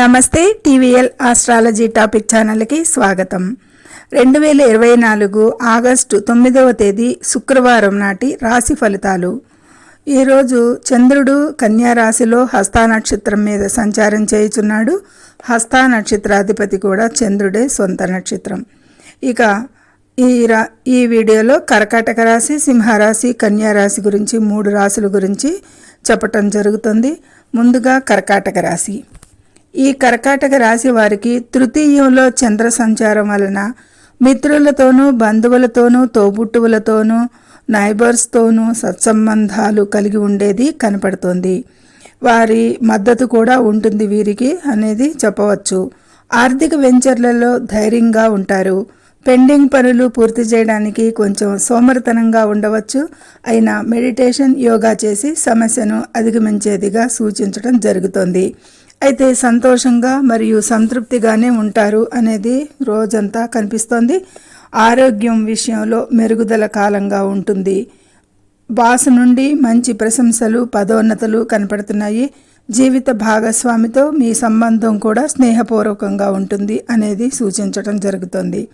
నమస్తే TVL astrology topic ఛానల్కి స్వాగతం. రెండు వేల ఇరవై నాలుగు ఆగస్టు తొమ్మిదవ తేదీ శుక్రవారం నాటి రాశి ఫలితాలు. ఈరోజు చంద్రుడు కన్యా రాశిలో హస్తా నక్షత్రం మీద సంచారం చేయుచున్నాడు. హస్తా నక్షత్రాధిపతి కూడా చంద్రుడే సొంత నక్షత్రం. ఇక ఈ రా ఈ వీడియోలో కర్కాటక రాశి సింహరాశి కన్యారాశి గురించి మూడు రాశుల గురించి చెప్పటం జరుగుతుంది. ముందుగా కర్కాటక రాశి. ఈ కర్కాటక రాశి వారికి తృతీయంలో చంద్ర సంచారం వలన మిత్రులతోనూ బంధువులతోనూ తోబుట్టువులతోనూ నైబర్స్తోనూ సత్సంబంధాలు కలిగి ఉండేది కనపడుతోంది. వారి మద్దతు కూడా ఉంటుంది వీరికి అనేది చెప్పవచ్చు. ఆర్థిక వెంచర్లలో ధైర్యంగా ఉంటారు. పెండింగ్ పనులు పూర్తి చేయడానికి కొంచెం సోమరితనంగా ఉండవచ్చు. అయినా మెడిటేషన్ యోగా చేసి సమస్యను అధిగమించేదిగా సూచించడం జరుగుతోంది. అయితే సంతోషంగా మరియు సంతృప్తిగానే ఉంటారు అనేది రోజంతా కనిపిస్తోంది. ఆరోగ్యం విషయంలో మెరుగుదల కాలంగా ఉంటుంది. బాస్ నుండి మంచి ప్రశంసలు పదోన్నతలు కనపడుతున్నాయి. జీవిత భాగస్వామితో మీ సంబంధం కూడా స్నేహపూర్వకంగా ఉంటుంది అనేది సూచించడం జరుగుతుంది.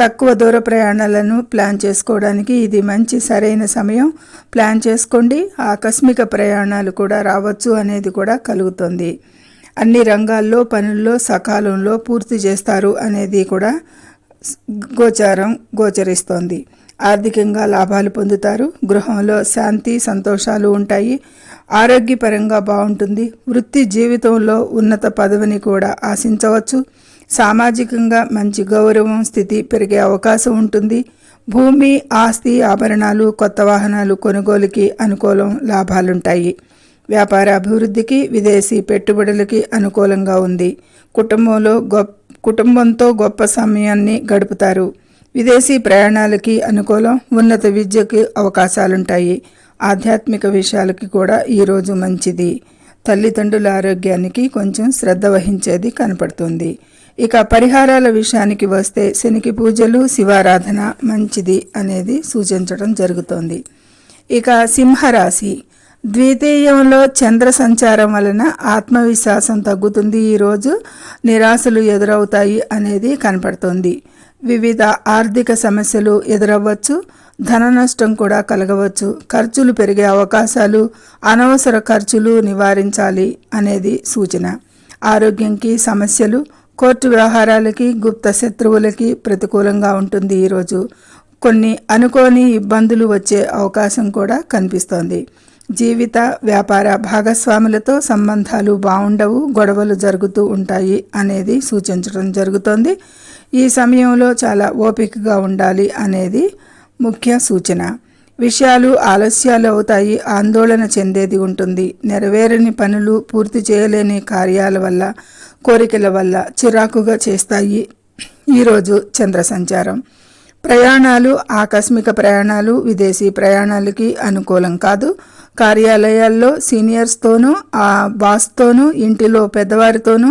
తక్కువ దూర ప్రయాణాలను ప్లాన్ చేసుకోవడానికి ఇది మంచి సరైన సమయం. ప్లాన్ చేసుకోండి. ఆకస్మిక ప్రయాణాలు కూడా రావచ్చు అనేది కూడా కలుగుతుంది. అన్ని రంగాల్లో పనుల్లో సకాలంలో పూర్తి చేస్తారు అనేది కూడా గోచారం గోచరిస్తోంది. ఆర్థికంగా లాభాలు పొందుతారు. గృహంలో శాంతి సంతోషాలు ఉంటాయి. ఆరోగ్యపరంగా బాగుంటుంది. వృత్తి జీవితంలో ఉన్నత పదవిని కూడా ఆశించవచ్చు. సామాజికంగా మంచి గౌరవం స్థితి పెరిగే అవకాశం ఉంటుంది. భూమి ఆస్తి ఆభరణాలు కొత్త వాహనాలు కొనుగోలుకి అనుకూలం లాభాలుంటాయి. వ్యాపార అభివృద్ధికి విదేశీ పెట్టుబడులకి అనుకూలంగా ఉంది. కుటుంబంలో గొప్ప కుటుంబంతో గొప్ప సమయాన్ని గడుపుతారు. విదేశీ ప్రయాణాలకి అనుకూలం ఉన్నత విద్యకి అవకాశాలుంటాయి. ఆధ్యాత్మిక విషయాలకి కూడా ఈరోజు మంచిది. తల్లిదండ్రుల ఆరోగ్యానికి కొంచెం శ్రద్ధ వహించేది కనపడుతుంది. ఇక పరిహారాల విషయానికి వస్తే శనికి పూజలు శివారాధన మంచిది అనేది సూచించడం జరుగుతోంది. ఇక సింహరాశి. ద్వితీయంలో చంద్ర సంచారం వలన ఆత్మవిశ్వాసం తగ్గుతుంది. ఈరోజు నిరాశలు ఎదురవుతాయి అనేది కనపడుతుంది. వివిధ ఆర్థిక సమస్యలు ఎదురవ్వచ్చు. ధన నష్టం కూడా కలగవచ్చు. ఖర్చులు పెరిగే అవకాశాలు అనవసర ఖర్చులు నివారించాలి అనేది సూచన. ఆరోగ్యంకి సమస్యలు కోర్టు వ్యవహారాలకి గుప్త శత్రువులకి ప్రతికూలంగా ఉంటుంది ఈరోజు కొన్ని అనుకోని ఇబ్బందులు వచ్చే అవకాశం కూడా కనిపిస్తోంది. జీవిత వ్యాపార భాగస్వాములతో సంబంధాలు బాగుండవు గొడవలు జరుగుతూ ఉంటాయి అనేది సూచించడం జరుగుతోంది. ఈ సమయంలో చాలా ఓపికగా ఉండాలి అనేది ముఖ్య సూచన. విషయాలు ఆలస్యాలు అవుతాయి ఆందోళన చెందేది ఉంటుంది. నెరవేరని పనులు పూర్తి చేయలేని కార్యాల వల్ల కోరికల వల్ల చిరాకుగా చేస్తాయి. ఈరోజు చంద్ర సంచారం ప్రయాణాలు ఆకస్మిక ప్రయాణాలు విదేశీ ప్రయాణాలకి అనుకూలం కాదు. కార్యాలయాల్లో సీనియర్స్తోనూ ఆ బాస్తోనూ ఇంటిలో పెద్దవారితోనూ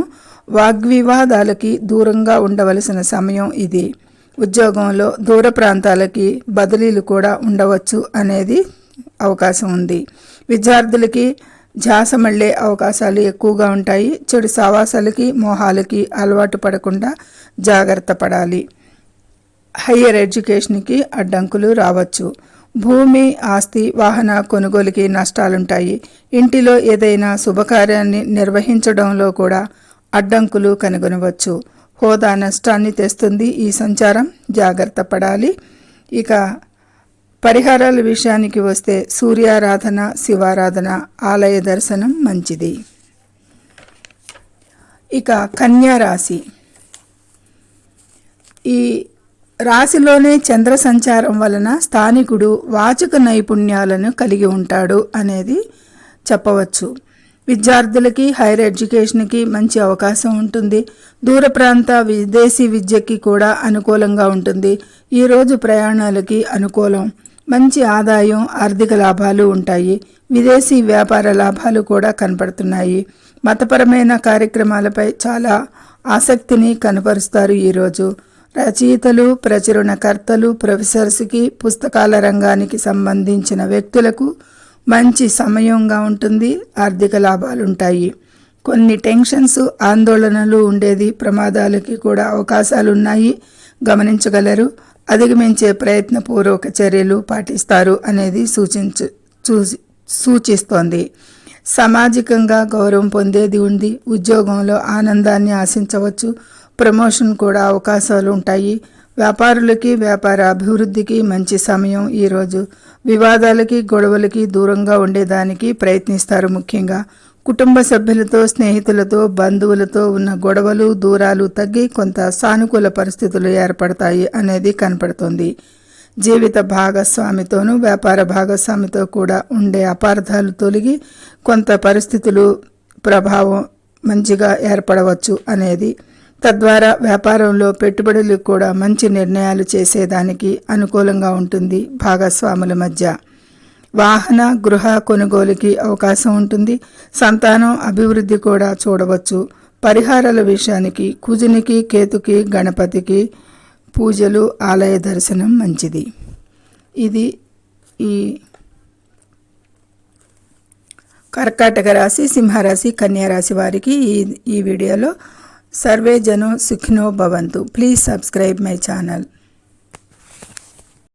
వాగ్వివాదాలకి దూరంగా ఉండవలసిన సమయం ఇది. ఉద్యోగంలో దూర ప్రాంతాలకి బదిలీలు కూడా ఉండవచ్చు అనేది అవకాశం ఉంది. విద్యార్థులకి ఝాస మళ్ళే అవకాశాలు ఎక్కువగా ఉంటాయి. చెడు సావాసాలకి మోహాలకి అలవాటు పడకుండా జాగ్రత్త పడాలి. హయ్యర్ ఎడ్యుకేషన్కి అడ్డంకులు రావచ్చు. భూమి ఆస్తి వాహన కొనుగోలుకి నష్టాలుంటాయి. ఇంటిలో ఏదైనా శుభకార్యాన్ని నిర్వహించడంలో కూడా అడ్డంకులు కనుగొనవచ్చు. హోదా నష్టాన్ని తెస్తుంది ఈ సంచారం. జాగ్రత్త పడాలి. ఇక పరిహారాల విషయానికి వస్తే సూర్యారాధన శివారాధన ఆలయ దర్శనం మంచిది. ఇక కన్యా రాశి. ఈ రాశిలోనే చంద్ర సంచారం వలన స్థానికుడు వాచక నైపుణ్యాలను కలిగి ఉంటాడు అనేది చెప్పవచ్చు. విద్యార్థులకి హైయర్ ఎడ్యుకేషన్కి మంచి అవకాశం ఉంటుంది. దూర ప్రాంత విదేశీ విద్యకి కూడా అనుకూలంగా ఉంటుంది. ఈరోజు ప్రయాణాలకి అనుకూలం. మంచి ఆదాయం ఆర్థిక లాభాలు ఉంటాయి. విదేశీ వ్యాపార లాభాలు కూడా కనపడుతున్నాయి. మతపరమైన కార్యక్రమాలపై చాలా ఆసక్తిని కనపరుస్తారు ఈరోజు రచయితలు ప్రచురణకర్తలు ప్రొఫెసర్స్కి పుస్తకాల రంగానికి సంబంధించిన వ్యక్తులకు మంచి సమయంగా ఉంటుంది ఆర్థిక లాభాలుంటాయి. కొన్ని టెన్షన్స్ ఆందోళనలు ఉండేది ప్రమాదాలకి కూడా అవకాశాలు ఉన్నాయి గమనించగలరు అధిగమించే ప్రయత్నపూర్వక చర్యలు పాటిస్తారు అనేది సూచించు చూసి సూచిస్తోంది. సామాజికంగా గౌరవం పొందేది ఉంది ఉద్యోగంలో ఆనందాన్ని ఆశించవచ్చు ప్రమోషన్ కూడా అవకాశాలు ఉంటాయి. వ్యాపారులకి వ్యాపార అభివృద్ధికి మంచి సమయం ఈరోజు వివాదాలకి గొడవలకి దూరంగా ఉండేదానికి ప్రయత్నిస్తారు ముఖ్యంగా. కుటుంబ సభ్యులతో స్నేహితులతో బంధువులతో ఉన్న గొడవలు దూరాలు తగ్గి కొంత సానుకూల పరిస్థితులు ఏర్పడతాయి అనేది కనపడుతోంది. జీవిత భాగస్వామితోనూ వ్యాపార భాగస్వామితో కూడా ఉండే అపార్థాలు తొలగి కొంత పరిస్థితులు ప్రభావం మంచిగా ఏర్పడవచ్చు అనేది తద్వారా వ్యాపారంలో పెట్టుబడులకు కూడా మంచి నిర్ణయాలు చేసేదానికి అనుకూలంగా ఉంటుంది భాగస్వాముల మధ్య. వాహన గృహ కొనుగోలుకి అవకాశం ఉంటుంది. సంతానం అభివృద్ధి కూడా చూడవచ్చు. పరిహారాల విషయానికి కుజునికి కేతుకి గణపతికి పూజలు ఆలయ దర్శనం మంచిది. ఇది ఈ కర్కాటక రాశి సింహరాశి కన్యారాశి వారికి ఈ ఈ వీడియోలో సర్వే జను సుఖినో భవంతు. Please subscribe my channel